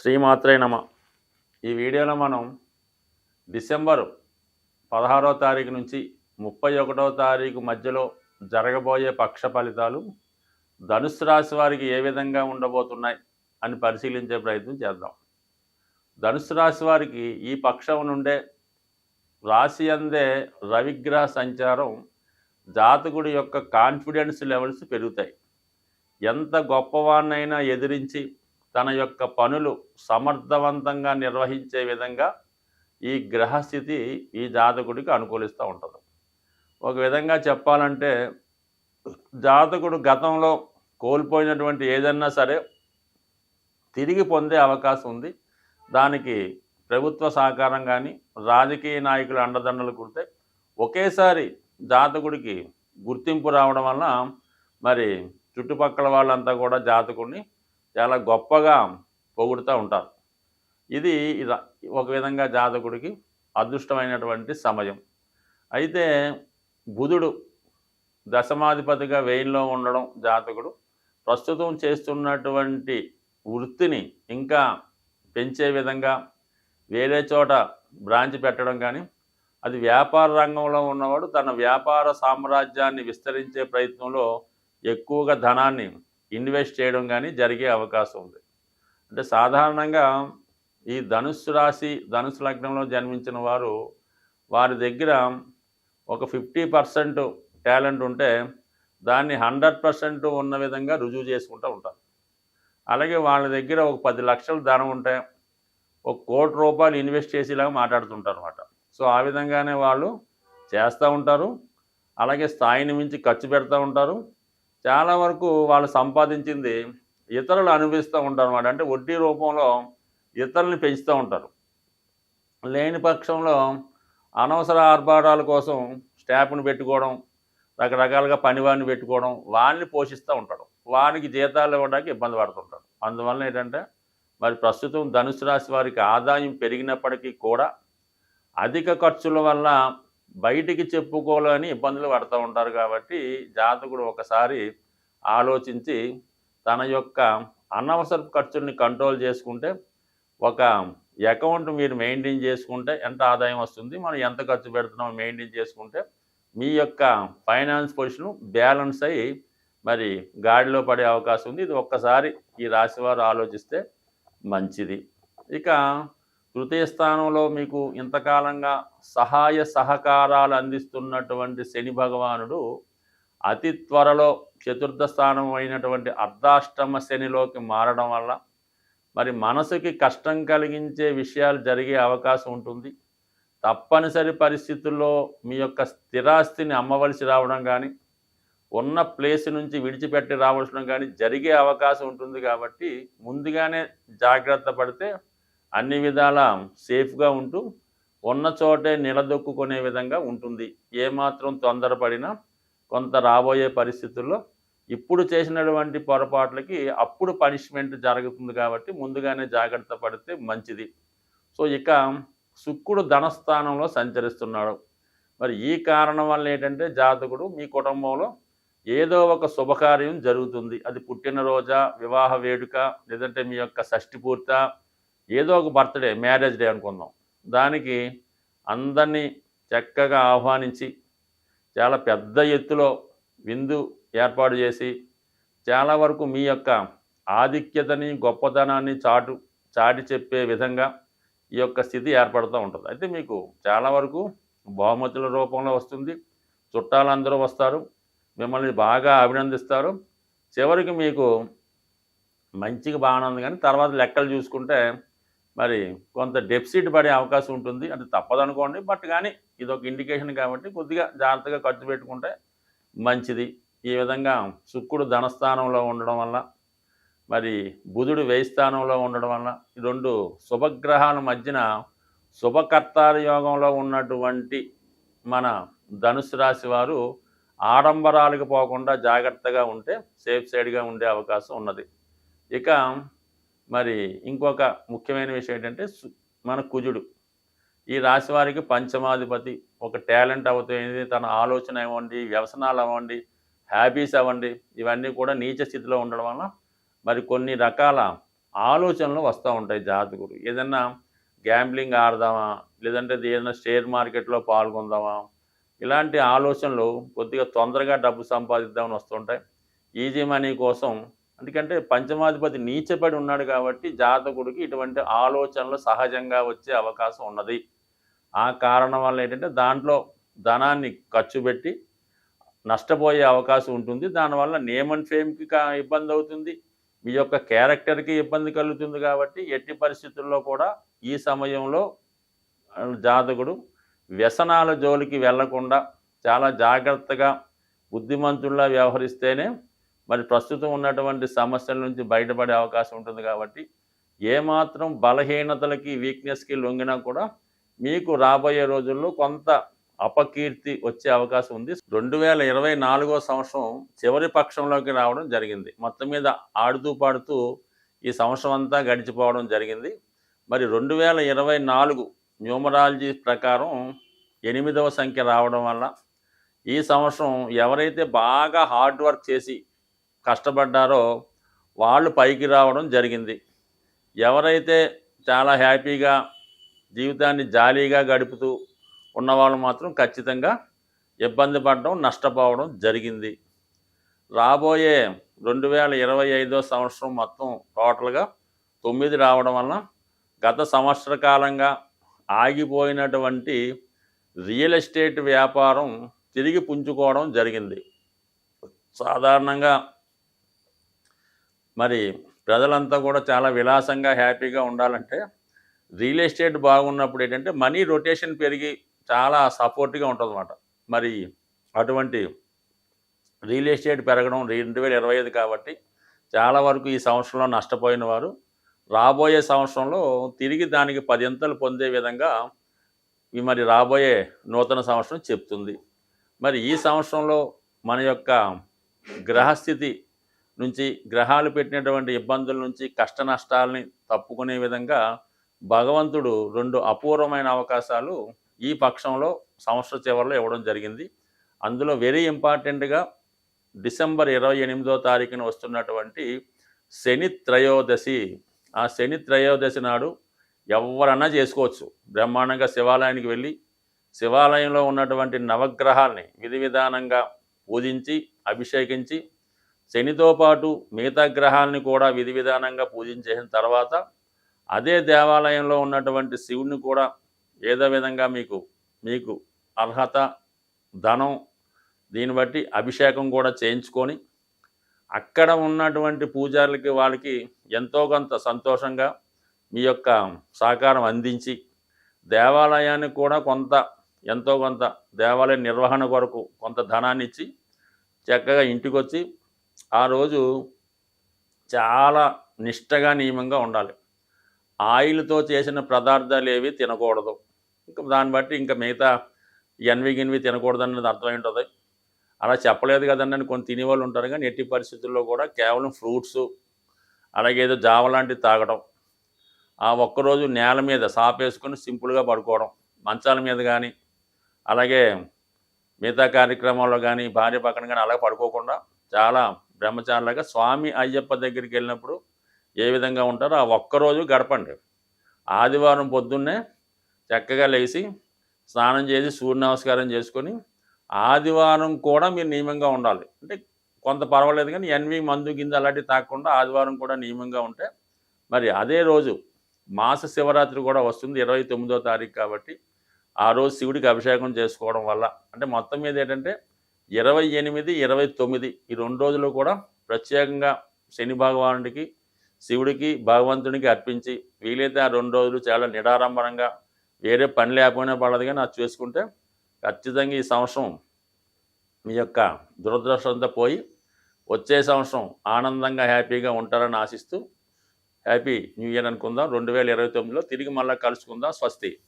శ్రీమాత్రే నమ. ఈ వీడియోలో మనం డిసెంబరు పదహారో తారీఖు నుంచి ముప్పై ఒకటో తారీఖు మధ్యలో జరగబోయే పక్ష ఫలితాలు ధనుసు రాశి వారికి ఏ విధంగా ఉండబోతున్నాయి అని పరిశీలించే ప్రయత్నం చేద్దాం. ధనుసు రాశి వారికి ఈ పక్షం నుండే రాశి అందే రవిగ్రహ సంచారం జాతకుడి యొక్క కాన్ఫిడెన్స్ లెవెల్స్ పెరుగుతాయి. ఎంత గొప్పవాన్నైనా ఎదిరించి తన యొక్క పనులు సమర్థవంతంగా నిర్వహించే విధంగా ఈ గ్రహస్థితి ఈ జాతకుడికి అనుకూలిస్తూ ఉంటుంది. ఒక విధంగా చెప్పాలంటే జాతకుడు గతంలో కోల్పోయినటువంటి ఏదన్నా సరే తిరిగి పొందే అవకాశం ఉంది. దానికి ప్రభుత్వ సహకారం కానీ రాజకీయ నాయకుల అండదండలు కుడితే ఒకేసారి జాతకుడికి గుర్తింపు రావడం వలన మరి చుట్టుపక్కల వాళ్ళంతా కూడా జాతకుడిని చాలా గొప్పగా పొగుడుతూ ఉంటారు. ఇది ఒక విధంగా జాతకుడికి అదృష్టమైనటువంటి సమయం. అయితే బుధుడు దశమాధిపతిగా వెయిన్లో ఉండడం జాతకుడు ప్రస్తుతం చేస్తున్నటువంటి వృత్తిని ఇంకా పెంచే విధంగా వేరే చోట బ్రాంచ్ పెట్టడం కానీ అది వ్యాపార రంగంలో ఉన్నవాడు తన వ్యాపార సామ్రాజ్యాన్ని విస్తరించే ప్రయత్నంలో ఎక్కువగా ధనాన్ని ఇన్వెస్ట్ చేయడం కానీ జరిగే అవకాశం ఉంది. అంటే సాధారణంగా ఈ ధనుస్సు రాశి ధనుసు లగ్నంలో జన్మించిన వారు వారి దగ్గర ఒక ఫిఫ్టీ పర్సెంట్ టాలెంట్ ఉంటే దాన్ని హండ్రెడ్ పర్సెంట్ ఉన్న విధంగా రుజువు చేసుకుంటూ ఉంటారు. అలాగే వాళ్ళ దగ్గర ఒక పది లక్షలు ధనం ఉంటే ఒక కోటి రూపాయలు ఇన్వెస్ట్ చేసేలాగా మాట్లాడుతుంటారు అనమాట సో ఆ విధంగానే వాళ్ళు చేస్తూ ఉంటారు. అలాగే స్థాయిని మించి ఖర్చు పెడతా ఉంటారు. చాలా వరకు వాళ్ళు సంపాదించింది ఇతరులు అనుభవిస్తూ ఉంటారు అన్నమాట. అంటే వడ్డీ రూపంలో ఇతరుల్ని పెంచుతూ ఉంటారు. లేని పక్షంలో అనవసర ఆర్భాటాల కోసం స్టాఫ్ని పెట్టుకోవడం రకరకాలుగా పనివాడిని పెట్టుకోవడం వాడిని పోషిస్తూ ఉంటాడు వానికి జీతాలు ఇవ్వడానికి ఇబ్బంది పడుతుంటాడు అందువల్ల ఏంటంటే మరి ప్రస్తుతం ధనుసు రాశి వారికి ఆదాయం పెరిగినప్పటికీ కూడా అధిక ఖర్చుల వల్ల బయటికి చెప్పుకోలేని ఇబ్బందులు పడుతూ ఉంటారు కాబట్టి జాతకుడు ఒకసారి ఆలోచించి తన యొక్క అనవసర ఖర్చుల్ని కంట్రోల్ చేసుకుంటే ఒక అకౌంట్ మీరు మెయింటైన్ చేసుకుంటే ఎంత ఆదాయం వస్తుంది మనం ఎంత ఖర్చు పెడుతున్నామో మెయింటైన్ చేసుకుంటే మీ యొక్క ఫైనాన్స్ పొజిషన్ బ్యాలెన్స్ అయ్యి మరి గాడిలో పడే అవకాశం ఉంది. ఇది ఒక్కసారి ఈ రాశివారు ఆలోచిస్తే మంచిది. ఇక తృతీయ స్థానంలో మీకు ఇంతకాలంగా సహాయ సహకారాలు అందిస్తున్నటువంటి శని భగవానుడు అతి త్వరలో చతుర్థ స్థానం అయినటువంటి అర్ధాష్టమ శనిలోకి మారడం వల్ల మరి మనసుకి కష్టం కలిగించే విషయాలు జరిగే అవకాశం ఉంటుంది. తప్పనిసరి పరిస్థితుల్లో మీ యొక్క స్థిరాస్తిని అమ్మవలసి రావడం కానీ ఉన్న ప్లేస్ నుంచి విడిచిపెట్టి రావాల్సిన కానీ జరిగే అవకాశం ఉంటుంది కాబట్టి ముందుగానే జాగ్రత్త పడితే అన్ని విధాల సేఫ్గా ఉంటూ ఉన్న చోటే నిలదొక్కునే విధంగా ఉంటుంది. ఏమాత్రం తొందరపడినా కొంత రాబోయే పరిస్థితుల్లో ఇప్పుడు చేసినటువంటి పొరపాట్లకి అప్పుడు పనిష్మెంట్ జరుగుతుంది కాబట్టి ముందుగానే జాగ్రత్త పడితే మంచిది. సో ఇక శుక్రుడు ధనస్థానంలో సంచరిస్తున్నాడు. మరి ఈ కారణం వల్ల ఏంటంటే జాతకుడు మీ కుటుంబంలో ఏదో ఒక శుభకార్యం జరుగుతుంది. అది పుట్టినరోజా వివాహ వేడుక లేదంటే మీ యొక్క షష్ఠి పూర్త ఏదో ఒక బర్త్డే మ్యారేజ్ డే అనుకుందాం. దానికి అందరినీ చక్కగా ఆహ్వానించి చాలా పెద్ద ఎత్తులో విందు ఏర్పాటు చేసి చాలా వరకు మీ యొక్క ఆధిక్యతని గొప్పతనాన్ని చాటు చాటి చెప్పే విధంగా ఈ యొక్క స్థితి ఏర్పడుతూ ఉంటుంది. అయితే మీకు చాలా వరకు బహుమతుల రూపంలో వస్తుంది. చుట్టాలందరూ వస్తారు. మిమ్మల్ని బాగా అభినందిస్తారు. చివరికి మీకు మంచిగా బాగానే ఉంది కానీ తర్వాత లెక్కలు చూసుకుంటే మరి కొంత డెఫిసిట్ పడే అవకాశం ఉంటుంది. అది తప్పదనుకోండి బట్ కానీ ఇది ఒక ఇండికేషన్ కాబట్టి కొద్దిగా జాగ్రత్తగా ఖర్చు పెట్టుకుంటే మంచిది. ఈ విధంగా శుక్రుడు ధనస్థానంలో ఉండడం వల్ల మరి బుధుడు వ్యయస్థానంలో ఉండడం వల్ల ఈ రెండు శుభగ్రహాల మధ్యన శుభకర్తార యోగంలో ఉన్నటువంటి మన ధనుసు రాశి వారు ఆడంబరాలకు పోకుండా జాగ్రత్తగా ఉంటే సేఫ్ సైడ్గా ఉండే అవకాశం ఉన్నది. ఇక మరి ఇంకొక ముఖ్యమైన విషయం ఏంటంటే మన కుజుడు. ఈ రాశి వారికి పంచమాధిపతి ఒక టాలెంట్ అవుతుంది తన ఆలోచన ఇవ్వండి వ్యసనాలు అవ్వండి హ్యాబీస్ అవ్వండి ఇవన్నీ కూడా నీచ స్థితిలో ఉండడం వల్ల మరి కొన్ని రకాల ఆలోచనలు వస్తూ ఉంటాయి జాతకుడు. ఏదన్నా గ్యాంబ్లింగ్ ఆడదామా లేదంటే ఏదైనా షేర్ మార్కెట్లో పాల్గొందామా ఇలాంటి ఆలోచనలు కొద్దిగా తొందరగా డబ్బు సంపాదిద్దామని వస్తుంటాయి ఈజీ మనీ కోసం ఎందుకంటే పంచమాధిపతి నీచపడి ఉన్నాడు కాబట్టి జాతకుడికి ఇటువంటి ఆలోచనలు సహజంగా వచ్చే అవకాశం ఉన్నది. ఆ కారణం వల్ల ఏంటంటే దాంట్లో ధనాన్ని ఖర్చు పెట్టి నష్టపోయే అవకాశం ఉంటుంది. దానివల్ల నేమ్ అండ్ ఫేమ్కి కా- ఇబ్బంది అవుతుంది. మీ యొక్క క్యారెక్టర్కి ఇబ్బంది కలుగుతుంది కాబట్టి ఎట్టి పరిస్థితుల్లో కూడా ఈ సమయంలో జాతకుడు వ్యసనాల జోలికి వెళ్ళకుండా చాలా జాగ్రత్తగా బుద్ధిమంతుల్లా వ్యవహరిస్తేనే మరి ప్రస్తుతం ఉన్నటువంటి సమస్యల నుంచి బయటపడే అవకాశం ఉంటుంది కాబట్టి ఏమాత్రం బలహీనతలకి వీక్నెస్కి లొంగినా కూడా మీకు రాబోయే రోజుల్లో కొంత అపకీర్తి వచ్చే అవకాశం ఉంది. రెండు వేల ఇరవై నాలుగో సంవత్సరం చివరి పక్షంలోకి రావడం జరిగింది. మొత్తం మీద ఆడుతూ పాడుతూ ఈ సంవత్సరం అంతా గడిచిపోవడం జరిగింది. మరి రెండు వేల ఇరవై నాలుగు న్యూమరాలజీ ప్రకారం ఎనిమిదవ సంఖ్య రావడం వల్ల ఈ సంవత్సరం ఎవరైతే బాగా హార్డ్ వర్క్ చేసి కష్టపడ్డారో వాళ్ళు పైకి రావడం జరిగింది. ఎవరైతే చాలా హ్యాపీగా జీవితాన్ని జాలీగా గడుపుతూ ఉన్నవాళ్ళు మాత్రం ఖచ్చితంగా ఇబ్బంది పడడం నష్టపోవడం జరిగింది. రాబోయే రెండు వేల ఇరవై ఐదో సంవత్సరం మొత్తం టోటల్గా తొమ్మిది రావడం వలన గత సంవత్సర కాలంగా ఆగిపోయినటువంటి రియల్ ఎస్టేట్ వ్యాపారం తిరిగి పుంజుకోవడం జరిగింది. సాధారణంగా మరి ప్రజలంతా కూడా చాలా విలాసంగా హ్యాపీగా ఉండాలంటే రియల్ ఎస్టేట్ బాగున్నప్పుడు ఏంటంటే మనీ రొటేషన్ పెరిగి చాలా సపోర్ట్గా ఉంటుంది అన్నమాట మరి అటువంటి రియల్ ఎస్టేట్ పెరగడం రెండు వేల ఇరవై ఐదు కాబట్టి చాలా వరకు ఈ సంవత్సరంలో నష్టపోయిన వారు. రాబోయే సంవత్సరంలో తిరిగి దానికి పదింతలు పొందే విధంగా ఈ మరి రాబోయే నూతన సంవత్సరం చెప్తుంది. మరి ఈ సంవత్సరంలో మన యొక్క గ్రహస్థితి నుంచి గ్రహాలు పెట్టినటువంటి ఇబ్బందుల నుంచి కష్ట నష్టాలని తప్పుకునే విధంగా భగవంతుడు రెండు అపూర్వమైన అవకాశాలు ఈ పక్షంలో సంవత్సర చివరిలో ఇవ్వడం జరిగింది. అందులో వెరీ ఇంపార్టెంట్గా డిసెంబర్ ఇరవై ఎనిమిదో తారీఖున వస్తున్నటువంటి శని త్రయోదశి. ఆ శని త్రయోదశి నాడు ఎవరన్నా చేసుకోవచ్చు. బ్రహ్మాండంగా శివాలయానికి వెళ్ళి శివాలయంలో ఉన్నటువంటి నవగ్రహాల్ని విధి విధానంగా పూజించి అభిషేకించి శనితో పాటు మిగతా గ్రహాలని కూడా విధి విధానంగా పూజించేసిన తర్వాత అదే దేవాలయంలో ఉన్నటువంటి శివుడిని కూడా ఏదో విధంగా మీకు మీకు అర్హత ధనం దీన్ని బట్టి అభిషేకం కూడా చేయించుకొని అక్కడ ఉన్నటువంటి పూజారులకి వాళ్ళకి ఎంతో కొంత సంతోషంగా మీ యొక్క సహకారం అందించి దేవాలయానికి కూడా కొంత ఎంతో కొంత దేవాలయ నిర్వహణ కొరకు కొంత ధనాన్ని ఇచ్చి చక్కగా ఇంటికి వచ్చి ఆ రోజు చాలా నిష్టగా నియమంగా ఉండాలి. ఆయిల్తో చేసిన పదార్థాలు ఏవి తినకూడదు. ఇంకా దాన్ని బట్టి ఇంకా మిగతా ఎన్వి గిన్వి తినకూడదు అన్నది అర్థమై ఉంటుంది అలా చెప్పలేదు కదండి అని కొన్ని తినేవాళ్ళు ఉంటారు కానీ ఎట్టి పరిస్థితుల్లో కూడా కేవలం ఫ్రూట్స్ అలాగే ఏదో జావ లాంటివి తాగడం ఆ ఒక్కరోజు నేల మీద సాపేసుకొని సింపుల్గా పడుకోవడం మంచాల మీద కానీ అలాగే మిగతా కార్యక్రమాల్లో కానీ భార్య పక్కన కానీ అలా పడుకోకుండా చాలా బ్రహ్మచారులుగా స్వామి అయ్యప్ప దగ్గరికి వెళ్ళినప్పుడు ఏ విధంగా ఉంటారో ఆ ఒక్కరోజు గడపండి. ఆదివారం పొద్దున్నే చక్కగా లేచి స్నానం చేసి సూర్య నమస్కారం చేసుకొని ఆదివారం కూడా మీరు నియమంగా ఉండాలి. అంటే కొంత పర్వాలేదు కానీ ఎన్వి మందు గింజ అలాంటివి తాకుండా ఆదివారం కూడా నియమంగా ఉంటే మరి అదే రోజు మాస శివరాత్రి కూడా వస్తుంది ఇరవై తొమ్మిదో తారీఖు కాబట్టి ఆ రోజు శివుడికి అభిషేకం చేసుకోవడం వల్ల. అంటే మొత్తం మీద ఏంటంటే ఇరవై ఎనిమిది ఇరవై తొమ్మిది ఈ రెండు రోజులు కూడా ప్రత్యేకంగా శని భగవానుడికి శివుడికి భగవంతునికి అర్పించి వీలైతే ఆ రెండు రోజులు చాలా నిడారంభరంగా వేరే పని లేకపోయినా పడదు కానీ అది చేసుకుంటే ఖచ్చితంగా ఈ సంవత్సరం మీ యొక్క దురదృష్టంతో పోయి వచ్చే సంవత్సరం ఆనందంగా హ్యాపీగా ఉంటారని ఆశిస్తూ హ్యాపీ న్యూ ఇయర్ అనుకుందాం. రెండు వేల ఇరవై తొమ్మిదిలో తిరిగి మళ్ళీ కలుసుకుందాం. స్వస్తి.